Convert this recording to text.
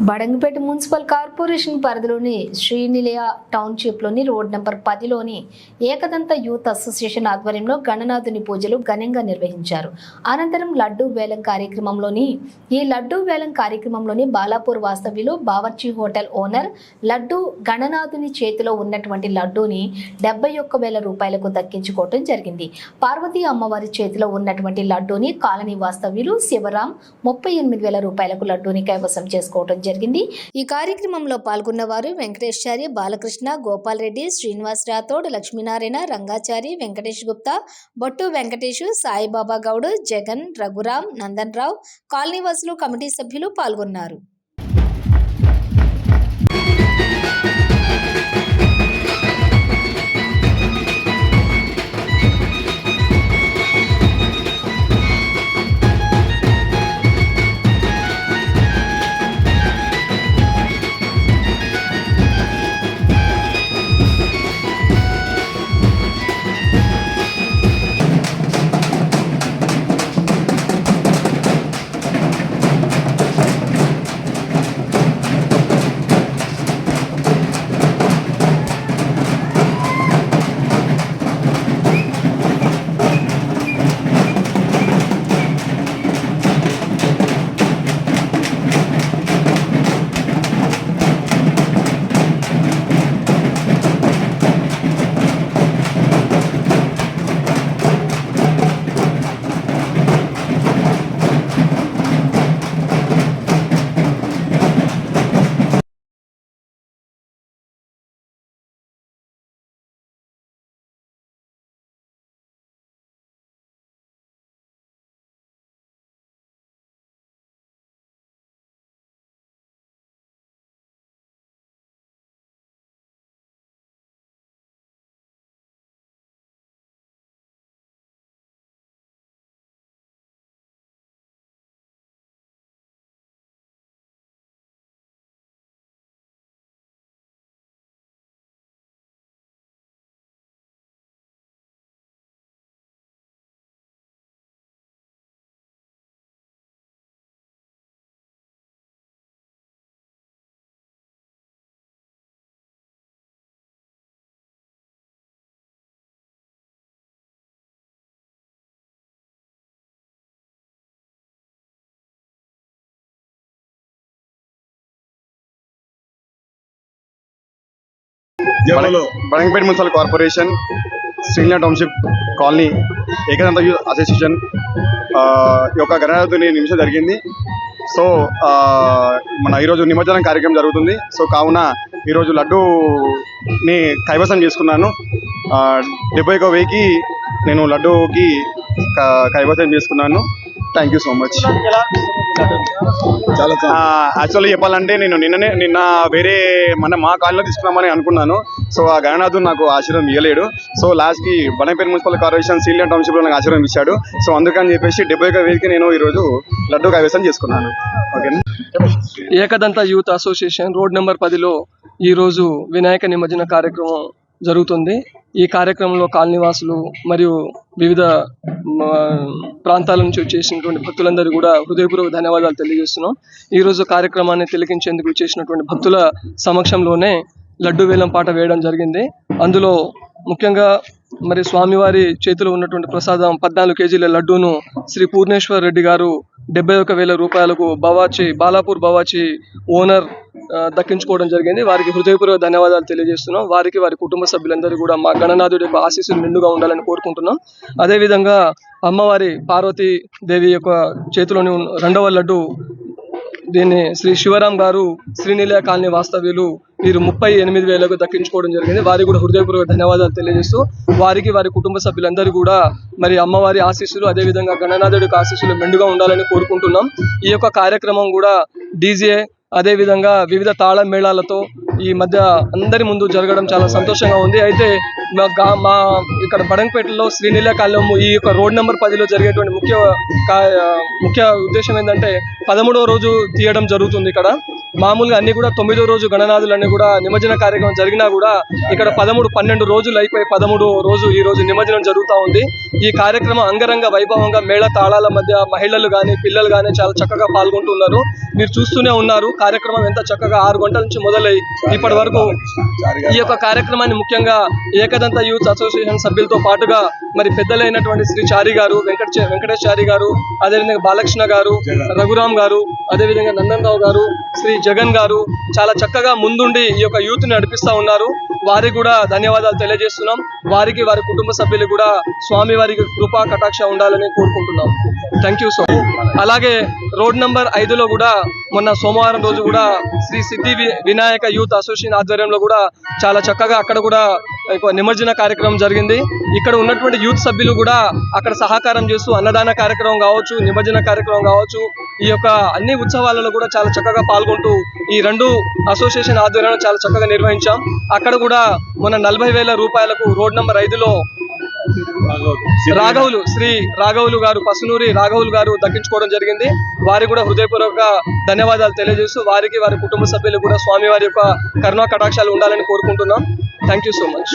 Badangpet municipal corporation పరిధిలోని శ్రీనిలయ టౌన్షిప్లోని road number పదిలోని ఏకదంత యూత్ అసోసియేషన్ ఆధ్వర్యంలో గణనాథుని పూజలు ఘనంగా నిర్వహించారు. అనంతరం లడ్డూ వేలం కార్యక్రమంలోని ఈ లడ్డూ వేలం కార్యక్రమంలోని బాలాపూర్ వాస్తవ్యులు బావర్చి హోటల్ ఓనర్ లడ్డూ గణనాథుని చేతిలో ఉన్నటువంటి లడ్డూని డెబ్బై ఒక్క వేల రూపాయలకు దక్కించుకోవటం జరిగింది. పార్వతీ అమ్మవారి చేతిలో ఉన్నటువంటి లడ్డూని కాలనీ వాస్తవ్యులు శివరాం ముప్పై ఎనిమిది వేల రూపాయలకు లడ్డూని కైవసం చేసుకోవటం జరిగింది. ఈ కార్యక్రమంలో పాల్గొన్న వారు వెంకటేశ్చారి బాలకృష్ణ గోపాల్ రెడ్డి శ్రీనివాస్ రాథోడ్ లక్ష్మీనారాయణ రంగాచారి వెంకటేష్ గుప్తా బొట్టు వెంకటేష్ సాయిబాబా గౌడ్ జగన్ రఘురాం నందన్ రావు కాలనీవాసులు కమిటీ సభ్యులు పాల్గొన్నారు. Badangpet municipal corporation Srila township colony Ekadanta youth association ఈ యొక్క గణనాథుని నిమిషం జరిగింది. సో మన ఈరోజు నిమజ్జనం కార్యక్రమం జరుగుతుంది. సో కావున ఈరోజు లడ్డూని కైవసం చేసుకున్నాను. డెబ్బై ఒక వెయ్యికి నేను లడ్డూకి కైవసం చేసుకున్నాను. థ్యాంక్ యూ సో మచ్ చాలా యాక్చువల్లీ చెప్పాలంటే నేను నిన్ననే నిన్న వేరే మన మా కాలనీలో తీసుకున్నామని అనుకున్నాను. సో ఆ గణనాథు నాకు ఆశీర్వాదం ఇవ్వలేడు సో లాస్ట్కి బనపేట మున్సిపల్ కార్పొరేషన్ సీలియన్ టౌన్షిప్లో నాకు ఆశీర్వాదం ఇచ్చాడు. సో అందుకని చెప్పేసి డెబ్బై ఒక వేలకి నేను ఈరోజు లడ్డు కైవసం చేసుకున్నాను. ఓకేనా? Ekadanta youth association road number పదిలో ఈరోజు వినాయక నిమజ్జన కార్యక్రమం జరుగుతుంది. ఈ కార్యక్రమంలో కాలనీవాసులు మరియు వివిధ ప్రాంతాల నుంచి వచ్చేసినటువంటి భక్తులందరూ కూడా హృదయపూర్వక ధన్యవాదాలు తెలియజేస్తున్నాం. ఈరోజు కార్యక్రమాన్ని తిలకించేందుకు వచ్చేసినటువంటి భక్తుల సమక్షంలోనే లడ్డు వేలం పాట వేయడం జరిగింది. అందులో ముఖ్యంగా మరి స్వామివారి చేతిలో ఉన్నటువంటి ప్రసాదం పద్నాలుగు కేజీల లడ్డూను శ్రీ పూర్ణేశ్వర్ రెడ్డి గారు డెబ్బై ఒక వేల రూపాయలకు బవాచి బాలాపూర్ బవాచి ఓనర్ దక్కించుకోవడం జరిగింది. వారికి హృదయపూర్వక ధన్యవాదాలు తెలియజేస్తున్నాం. వారికి వారి కుటుంబ సభ్యులందరూ కూడా మా గణనాథుడి యొక్క ఆశీస్సులు నిండుగా ఉండాలని కోరుకుంటున్నాం. అదేవిధంగా అమ్మవారి పార్వతీ దేవి యొక్క చేతిలోని రెండవ లడ్డు దీన్ని శ్రీ శివరాం గారు శ్రీనిలయ కాలనీ వాస్తవ్యులు వీరు ముప్పై ఎనిమిది వేలకు దక్కించుకోవడం జరిగింది. వారికి కూడా హృదయపూర్వక ధన్యవాదాలు తెలియజేస్తూ వారికి వారి కుటుంబ సభ్యులందరూ కూడా మరి అమ్మవారి ఆశీస్సులు అదేవిధంగా గణనాథుడి ఆశీస్సులు మెండుగా ఉండాలని కోరుకుంటున్నాం. ఈ యొక్క కార్యక్రమం కూడా డీజే అదేవిధంగా వివిధ తాళ మేళాలతో ఈ మధ్య అందరి ముందు జరగడం చాలా సంతోషంగా ఉంది. అయితే మా గా- మా ఇక్కడ బడంపేటలో శ్రీనీల కాలం ఈ యొక్క రోడ్ నెంబర్ పదిలో జరిగేటువంటి ముఖ్య కా- ముఖ్య ఉద్దేశం ఏంటంటే పదమూడవ రోజు తీయడం జరుగుతుంది ఇక్కడ. మామూలుగా అన్ని కూడా తొమ్మిదో రోజు గణనాథులన్నీ కూడా నిమజ్జన కార్యక్రమం జరిగినా కూడా ఇక్కడ పదమూడు పన్నెండు రోజులు అయిపోయి పదమూడు రోజు ఈ రోజు నిమజ్జనం జరుగుతూ ఉంది. ఈ కార్యక్రమం అంగరంగ వైభవంగా మేళ తాళాల మధ్య మహిళలు కానీ పిల్లలు కానీ చాలా చక్కగా పాల్గొంటున్నారు మీరు చూస్తూనే ఉన్నారు కార్యక్రమం ఎంత చక్కగా ఆరు గంటల నుంచి మొదలై ఇప్పటి వరకు ఈ యొక్క కార్యక్రమాన్ని ముఖ్యంగా ఏకదంత యూత్ అసోసియేషన్ సభ్యులతో పాటుగా మరి పెద్దలైనటువంటి శ్రీ చారి గారు వెంకట వెంకటేష్ చారి గారు అదేవిధంగా బాలకృష్ణ గారు రఘురామ్ గారు అదేవిధంగా నందన్ రావు గారు శ్రీ జగన్ గారు చాలా చక్కగా ముందుండి ఈ యొక్క యూత్ని నడిపిస్తా ఉన్నారు. వారికి కూడా ధన్యవాదాలు తెలియజేస్తున్నాం. వారికి వారి కుటుంబ సభ్యులు కూడా స్వామి వారికి కృపా కటాక్ష ఉండాలని కోరుకుంటున్నాం. థ్యాంక్ యూ సో అలాగే రోడ్ నంబర్ ఐదులో కూడా మొన్న సోమవారం రోజు కూడా శ్రీ సిద్ధి వి- వినాయక యూత్ అసోసియేషన్ ఆధ్వర్యంలో కూడా చాలా చక్కగా అక్కడ కూడా నిమజ్జన కార్యక్రమం జరిగింది. ఇక్కడ ఉన్నటువంటి యూత్ సభ్యులు కూడా అక్కడ సహకారం చేస్తూ అన్నదాన కార్యక్రమం కావచ్చు నిమజ్జన కార్యక్రమం కావచ్చు ఈ యొక్క అన్ని ఉత్సవాలలో కూడా చాలా చక్కగా పాల్గొంటూ ఈ రెండు అసోసియేషన్ ఆధ్వర్యంలో చాలా చక్కగా నిర్వహించాం. అక్కడ కూడా మొన్న నలభై వేల రూపాయలకు రోడ్ నంబర్ ఐదులో రాఘవులు. శ్రీ రాఘవులు గారు పసునూరి రాఘవులు గారు దక్కించుకోవడం జరిగింది. వారికి కూడా హృదయపూర్వక ధన్యవాదాలు తెలియజేస్తూ వారికి వారి కుటుంబ సభ్యులు కూడా స్వామి వారి యొక్క కరుణా కటాక్షాలు ఉండాలని కోరుకుంటున్నాం. Thank you so much